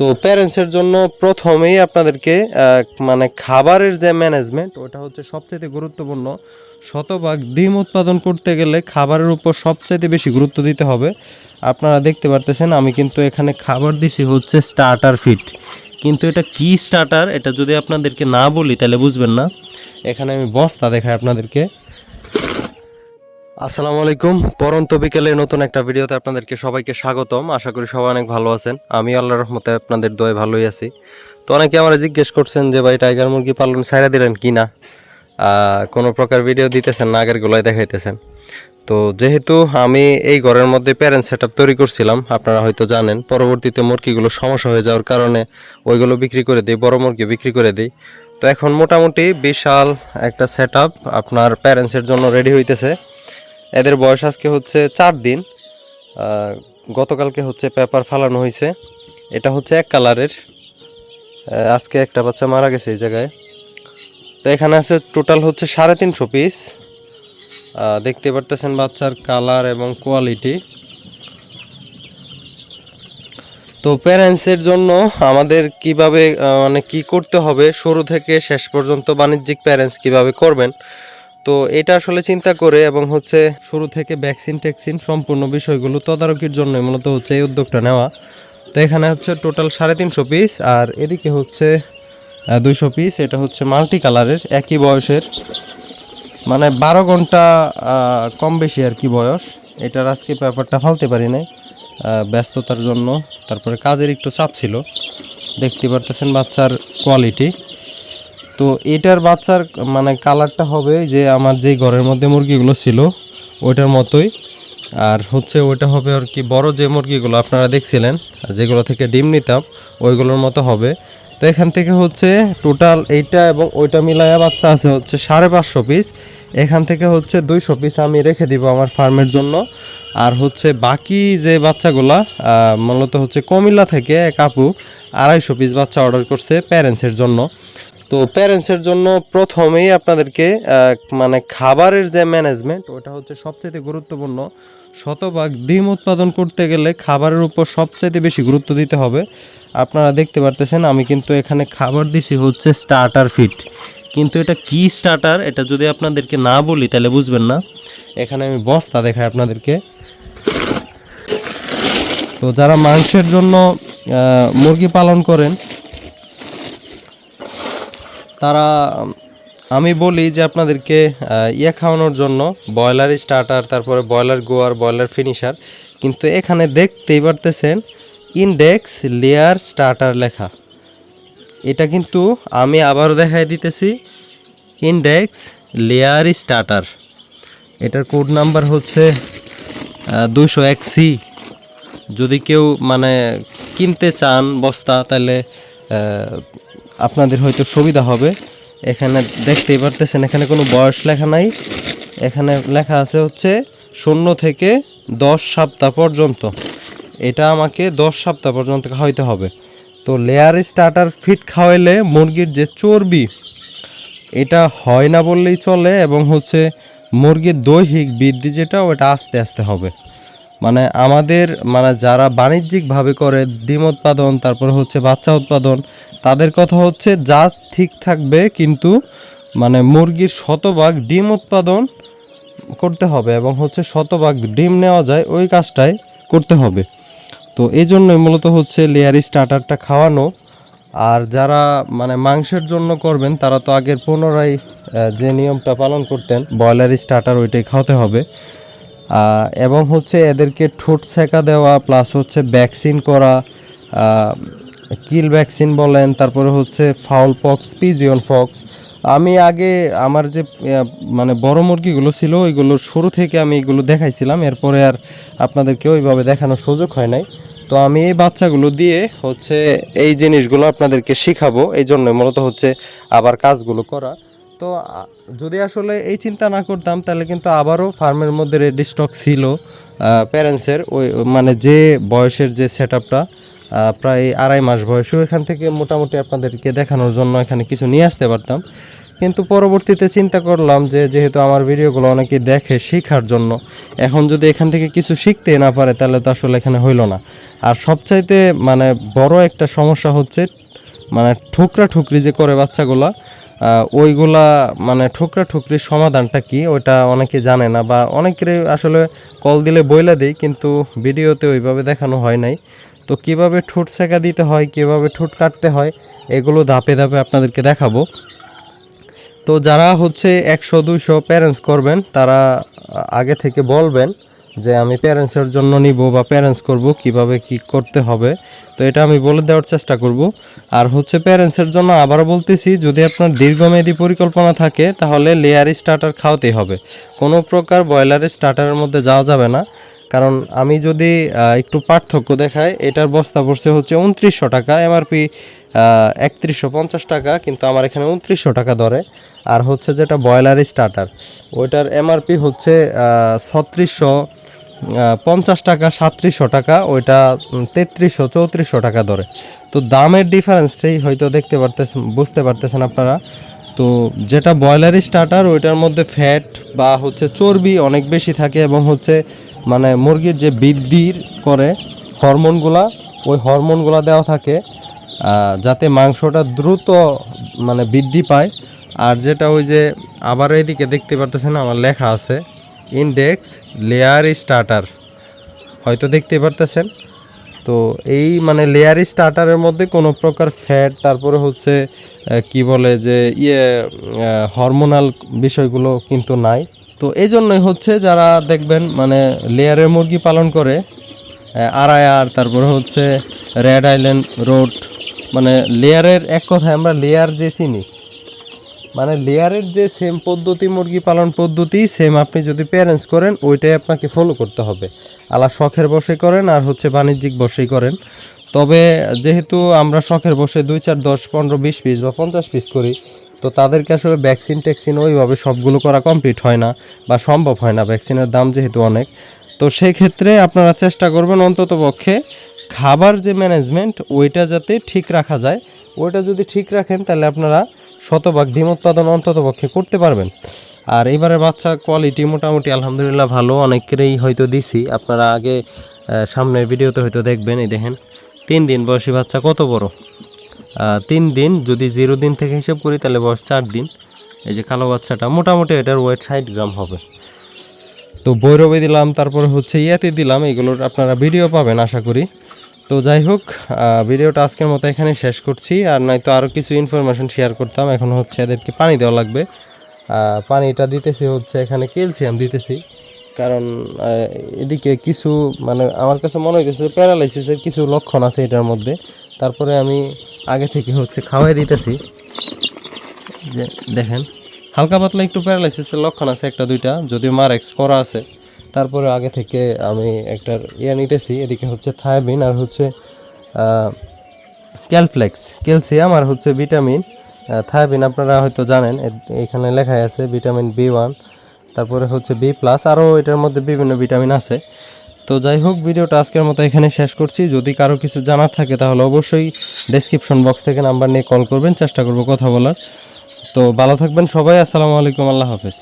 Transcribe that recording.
তো প্যারেন্টসের জন্য প্রথমেই আপনাদেরকে মানে খাবারের যে ম্যানেজমেন্ট ওটা হচ্ছে সবচেয়ে গুরুত্বপূর্ণ। শতভাগ ডিম উৎপাদন করতে গেলে খাবারের উপর সবচাইতে বেশি গুরুত্ব দিতে হবে। আপনারা দেখতে পারতেছেন, আমি কিন্তু এখানে খাবার দিছি হচ্ছে স্টার্টার ফিট কিন্তু এটা কি স্টার্টার এটা যদি আপনাদেরকে না বলি, তাহলে বুঝবেন না। এখানে আমি বস্তা দেখাই আপনাদেরকে। আসসালামু আলাইকুম। পরন্ত বিকেলে নতুন একটা ভিডিওতে আপনাদেরকে সবাইকে স্বাগতম। আশা করি সবাই অনেক ভালো আছেন। আমি আল্লাহর রহমতে আপনাদের দয়ে ভালোই আছি। তো অনেকে আমার জিজ্ঞেস করছেন যে, ভাই, টাইগার মুরগি পালন সাইরা দিলেন কি না? কোনো প্রকার ভিডিও দিতেছেন না, আগের গুলাই দেখাইতেছেন। তো যেহেতু আমি এই ঘরের মধ্যে প্যারেন্ট সেট তৈরি করছিলাম, আপনারা হয়তো জানেন, পরবর্তীতে মুরগিগুলো সমস্যা হয়ে যাওয়ার কারণে ওইগুলো বিক্রি করে দিই, বড় মুরগি বিক্রি করে দিই। তো এখন মোটামুটি বিশাল একটা সেট আপনার প্যারেন্টসের জন্য রেডি হইতেছে। এদের বয়স আজকে হচ্ছে চার দিন। গতকালকে হচ্ছে পেপার ফালানো হয়েছে। এটা হচ্ছে এক কালারের। আজকে একটা বাচ্চা মারা গেছে এই জায়গায়। তো এখানে আছে টোটাল হচ্ছে সাড়ে তিনশো পিস। দেখতে পারতেছেন বাচ্চার কালার এবং কোয়ালিটি। তো প্যারেন্টসের জন্য আমাদের কীভাবে মানে কি করতে হবে, শুরু থেকে শেষ পর্যন্ত বাণিজ্যিক প্যারেন্টস কীভাবে করবেন তো এটা আসলে চিন্তা করে এবং হচ্ছে শুরু থেকে ভ্যাকসিন ট্যাক্সিন সম্পূর্ণ বিষয়গুলো তদারকির জন্য মূলত হচ্ছে এই উদ্যোগটা নেওয়া। তো এখানে হচ্ছে টোটাল সাড়ে তিনশো পিস আর এদিকে হচ্ছে দুইশো পিস এটা হচ্ছে মাল্টি কালারের একই বয়সের। মানে বারো ঘণ্টা কম বেশি আর কি বয়স। এটার আজকে ব্যাপারটা ফালতে পারি নাই। ব্যস্ততার জন্য। তারপরে কাজের একটু চাপ ছিল। দেখতে পারতেছেন বাচ্চার কোয়ালিটি তো এটার বাচ্চার মানে কালারটা হবে যে আমার যেই ঘরের মধ্যে মুরগিগুলো ছিল, ওইটার মতোই। আর হচ্ছে ওইটা হবে আর কি বড় যে মুরগিগুলো আপনারা দেখছিলেন, যেগুলো থেকে ডিম নিতাম, ওইগুলোর মতো হবে। তো এখান থেকে হচ্ছে টোটাল এইটা এবং ওইটা মিলায়া বাচ্চা আছে হচ্ছে সাড়ে পাঁচশো পিস এখান থেকে হচ্ছে দুইশো পিস আমি রেখে দিব আমার ফার্মের জন্য। আর হচ্ছে বাকি যে বাচ্চাগুলা মূলত হচ্ছে কমিল্লা থেকে এক আপু আড়াইশো পিস বাচ্চা অর্ডার করছে প্যারেন্টসের জন্য। তো প্যারেন্টসের জন্য প্রথমেই আপনাদেরকে মানে খাবারের যে ম্যানেজমেন্ট ওটা হচ্ছে সবচেয়ে গুরুত্বপূর্ণ। শতভাগ ডিম উৎপাদন করতে গেলে খাবারের উপর সবচাইতে বেশি গুরুত্ব দিতে হবে। আপনারা দেখতে পারতেছেন, আমি কিন্তু এখানে খাবার দিছি হচ্ছে স্টার্টার ফিট কিন্তু এটা কি স্টার্টার এটা যদি আপনাদেরকে না বলি, তাহলে বুঝবেন না। এখানে আমি বস্তা দেখাই আপনাদেরকে। তো যারা মাংসের জন্য মুরগি পালন করেন তারা, আমি বলি যে আপনাদেরকে ইয়ে খাওয়ানোর জন্য, ব্রয়লার স্টার্টার তারপরে ব্রয়লার গোয়ার, ব্রয়লার ফিনিশার কিন্তু এখানে দেখতেই পারতেছেন ইন্ডেক্স লেয়ার স্টার্টার লেখা। এটা কিন্তু আমি আবারও দেখাই দিতেছি ইন্ডেক্স লেয়ার স্টার্টার এটার কোড নাম্বার হচ্ছে দুশো এক সি। যদি কেউ মানে কিনতে চান বস্তা, তাহলে আপনাদের হয়তো সুবিধা হবে। এখানে দেখতেই পারতেছেন, এখানে কোনো বয়স লেখা নাই। এখানে লেখা আছে হচ্ছে শূন্য থেকে দশ সপ্তাহ পর্যন্ত। এটা আমাকে দশ সপ্তাহ পর্যন্ত খাওয়াইতে হবে। তো লেয়ার স্টার্টার ফিট খাওয়াইলে মুরগির যে চর্বি, এটা হয় না বললেই চলে এবং হচ্ছে মুরগির দৈহিক বৃদ্ধি যেটা, ওটা আস্তে আস্তে হবে। মানে আমাদের মানে যারা বাণিজ্যিকভাবে করে, ডিম উৎপাদন, তারপর হচ্ছে বাচ্চা উৎপাদন তাদের কথা হচ্ছে জাত ঠিক থাকবে, কিন্তু মানে মুরগির শতভাগ ডিম উৎপাদন করতে হবে এবং হচ্ছে শতভাগ ডিম নেওয়া যায়, ওই কাজটাই করতে হবে। তো এই জন্যই মূলত হচ্ছে লেয়ার স্টার্টারটা খাওয়ানো। আর যারা মানে মাংসের জন্য করবেন, তারা তো আগের পুনরায় যে নিয়মটা পালন করতেন, ব্রয়লার স্টার্টার ওইটাই খাওয়াতে হবে। এবং হচ্ছে এদেরকে ঠোঁট সেকা দেওয়া, প্লাস হচ্ছে ভ্যাকসিন করা কিল ভ্যাকসিন বলেন, তারপরে হচ্ছে ফাউল ফক্স, পিজিয়ন ফক্স। আমি আগে আমার যে মানে বড় মুরগিগুলো ছিল ওইগুলো শুরু থেকে আমি এগুলো দেখাইছিলাম, এরপরে আর আপনাদেরকে ওইভাবে দেখানোর সুযোগ হয় নাই। তো আমি এই বাচ্চাগুলো দিয়ে হচ্ছে এই জিনিসগুলো আপনাদেরকে শেখাবো, এই জন্য মূলত হচ্ছে আবার কাজগুলো করা। তো যদি আসলে এই চিন্তা না করতাম, তাহলে কিন্তু আবারও ফার্মের মধ্যে রেডি স্টক ছিল প্যারেন্টসের ওই মানে যে বয়সের যে সেট আপটা প্রায় আড়াই মাস বয়সে এখান থেকে মোটামুটি আপনাদেরকে দেখানোর জন্য এখানে কিছু নিয়ে আসতে পারতাম। কিন্তু পরবর্তীতে চিন্তা করলাম যে, যেহেতু আমার ভিডিওগুলো অনেকে দেখে শেখার জন্য, এখন যদি এখান থেকে কিছু শিখতে না পারে, তাহলে তো আসলে এখানে হইল না। আর সবচাইতে মানে বড় একটা সমস্যা হচ্ছে মানে ঠুকরা ঠুকরি যে করে বাচ্চাগুলা ওইগুলা মানে ঠুকরা ঠুকরির সমাধানটা কি? ওইটা অনেকে জানে না বা অনেকের আসলে কল দিলে বইলা দেই, কিন্তু ভিডিওতে ওইভাবে দেখানো হয় নাই। তো কীভাবে ঠোঁট সেকা দিতে হয়, কীভাবে ঠোঁট কাটতে হয়, এগুলো ধাপে ধাপে আপনাদেরকে দেখাবো। তো যারা হচ্ছে একশো, দুইশো প্যারেন্টস করবেন, তারা আগে থেকে বলবেন যে আমি প্যারেন্টসের জন্য নিব বা প্যারেন্টস করব, কীভাবে কি করতে হবে, তো এটা আমি বলে দেওয়ার চেষ্টা করব। আর হচ্ছে প্যারেন্টসের জন্য আবারও বলতেছি, যদি আপনার দীর্ঘমেয়াদী পরিকল্পনা থাকে, তাহলে লেয়ার স্টার্টার খাওয়াতেই হবে। কোনো প্রকার ব্রয়লারের স্টার্টারের মধ্যে যাওয়া যাবে না। কারণ আমি যদি একটু পার্থক্য দেখাই, এটার বস্তা পড়ছে হচ্ছে উনত্রিশশো টাকা এমআরপি একত্রিশশো পঞ্চাশ টাকা, কিন্তু আমার এখানে উনত্রিশশো টাকা ধরে। আর হচ্ছে যেটা ব্রয়লার স্টার্টার ওইটার এমআরপি হচ্ছে ছত্রিশশো পঞ্চাশ টাকা, সাতত্রিশশো টাকা, ওইটা তেত্রিশশো, চৌত্রিশশো টাকা ধরে। তো দামের ডিফারেন্সটাই হয়তো দেখতে পারতেছেন, বুঝতে পারতেছেন আপনারা। তো যেটা ব্রয়লার স্টার্টার ওইটার মধ্যে ফ্যাট বা হচ্ছে চর্বি অনেক বেশি থাকে এবং হচ্ছে মানে মুরগির যে বৃদ্ধির করে হরমোনগুলা ওই হরমোনগুলা দেওয়া থাকে যাতে মাংসটা দ্রুত মানে বৃদ্ধি পায়। আর যেটা ওই যে আবার এদিকে দেখতে পারতেছেন, আমার লেখা আছে। ইন্ডেক্স লেয়ার স্টার্টার হয়তো দেখতে পারতেছেন? তো এই মানে লেয়ার স্টার্টারের মধ্যে কোনো প্রকার ফ্যাট তারপরে হচ্ছে কি বলে যে ইয়ে হরমোনাল বিষয়গুলো কিন্তু নাই। তো এই জন্যই হচ্ছে যারা দেখবেন মানে লেয়ারের মুরগি পালন করে আড়ায়ার তারপরে হচ্ছে রেড আইল্যান্ড রোড মানে লেয়ারের এক কথায় আমরা লেয়ার যে চিনি মানে লেয়ারের যে সেম পদ্ধতি, মুরগি পালন পদ্ধতি সেম আপনি যদি প্যারেন্টস করেন, ওইটাই আপনাকে ফলো করতে হবে। আলা শখের বসে করেন আর হচ্ছে বাণিজ্যিক বসেই করেন। তবে যেহেতু আমরা শখের বসে দুই, চার, দশ, পনেরো, বিশ পিস বা পঞ্চাশ পিস করি, তো তাদেরকে আসলে ভ্যাকসিন ট্যাক্সিন ওইভাবে সবগুলো করা কমপ্লিট হয় না বা সম্ভব হয় না। ভ্যাকসিনের দাম যেহেতু অনেক, তো সেই ক্ষেত্রে আপনারা চেষ্টা করবেন অন্তত পক্ষে খাবার যে ম্যানেজমেন্ট ওইটা যাতে ঠিক রাখা যায়, ওইটা যদি ঠিক রাখেন, তাহলে আপনারা শতভাগ ডিম উৎপাদন অন্তত পক্ষে করতে পারবেন। আর এবারে বাচ্চা কোয়ালিটি মোটামুটি আলহামদুলিল্লাহ ভালো, অনেকেরই হয়তো দিছি। আপনারা আগে সামনের ভিডিওতে হয়তো দেখবেন, এই দেখেন, তিন দিন বয়সী বাচ্চা কত বড়? তিন দিন যদি জিরো দিন থেকে হিসেব করি, তাহলে বয়স চার দিন। এই যে কালো বাচ্চাটা, মোটামুটি এটার ওয়েট ষাট গ্রাম হবে। তো বৈরবে দিলাম, তারপরে হচ্ছে ইয়াতে দিলাম, এগুলোর আপনারা ভিডিও পাবেন, আশা করি। তো যাই হোক ভিডিওটা আজকের মতো এখানে শেষ করছি। আর নয়তো আরও কিছু ইনফরমেশন শেয়ার করতাম। এখন হচ্ছে এদেরকে পানি দেওয়া লাগবে। পানিটা দিতেছি হচ্ছে এখানে ক্যালসিয়াম দিতেছি। কারণ এদিকে কিছু মানে আমার কাছে মনে হইতেছে প্যারালাইসিসের কিছু লক্ষণ আছে এটার মধ্যে। তারপরে আমি আগে থেকে হচ্ছে খাওয়াই দিতেছি। যে দেখেন, হালকা পাতলা একটু প্যারালাইসিসের লক্ষণ আছে একটা দুইটা। যদিও মার এক্স করা আছে। তারপরে আগে থেকে আমি একটা ইয়ে নিতেছি, এদিকে হচ্ছে থায়াবিন আর হচ্ছে ক্যালফ্লেক্স, ক্যালসিয়াম আর হচ্ছে ভিটামিন। থায়াবিন আপনারা হয়তো জানেন এখানে লেখাই আছে ভিটামিন বি ওয়ান, তারপরে হচ্ছে বি প্লাস, আরও এটার মধ্যে বিভিন্ন ভিটামিন আছে। তো যাই হোক, ভিডিওটা আজকের মতো এখানে শেষ করছি। যদি কারও কিছু জানার থাকে তাহলে অবশ্যই ডেসক্রিপশন বক্স থেকে নাম্বার নিয়ে কল করবেন, চেষ্টা করব কথা বলার। তো ভালো থাকবেন সবাই, আসসালামু আলাইকুম, আল্লাহ হাফেজ।